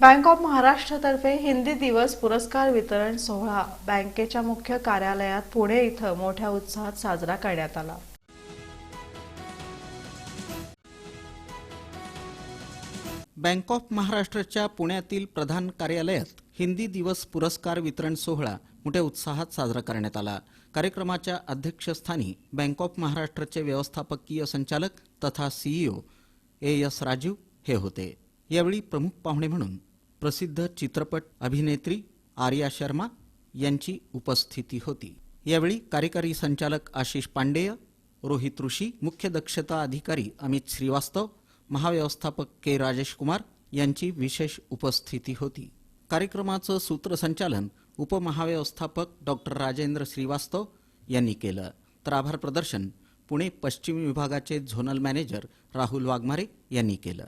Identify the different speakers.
Speaker 1: Bank of महाराष्ट्रतर्फे Hindi दिवस पुरस्कार वितरण सोहळा बँकेच्या मुख्य कार्यालयात पुणे इथं मोठ्या उत्साहात साजरा करण्यात आला.
Speaker 2: बँक ऑफ महाराष्ट्रच्या पुण्यातील प्रधान कार्यालयात हिंदी दिवस पुरस्कार वितरण सोहळा मोठ्या उत्साहात साजरा करण्यात आला. कार्यक्रमाच्या अध्यक्षस्थानी बँक ऑफ महाराष्ट्राचे व्यवस्थापकीय संचालक तथा सीईओ ए एस राजीव हे होते. यावेळी प्रमुख पाहुणे म्हणून प्रसिद्ध चित्रपट अभिनेत्री आर्या शर्मा यांची उपस्थिती होती. यावेळी कार्यकारी संचालक आशिष पांडेय रोहित ऋषी मुख्य दक्षता अधिकारी अमित श्रीवास्तव महाव्यवस्थापक के राजेश कुमार यांची विशेष उपस्थिती होती. कार्यक्रमाचं सूत्रसंचालन उपमहाव्यवस्थापक डॉक्टर राजेंद्र श्रीवास्तव यांनी केलं. तर आभार प्रदर्शन पुणे पश्चिम विभागाचे झोनल मॅनेजर राहुल वाघमारे यांनी केलं.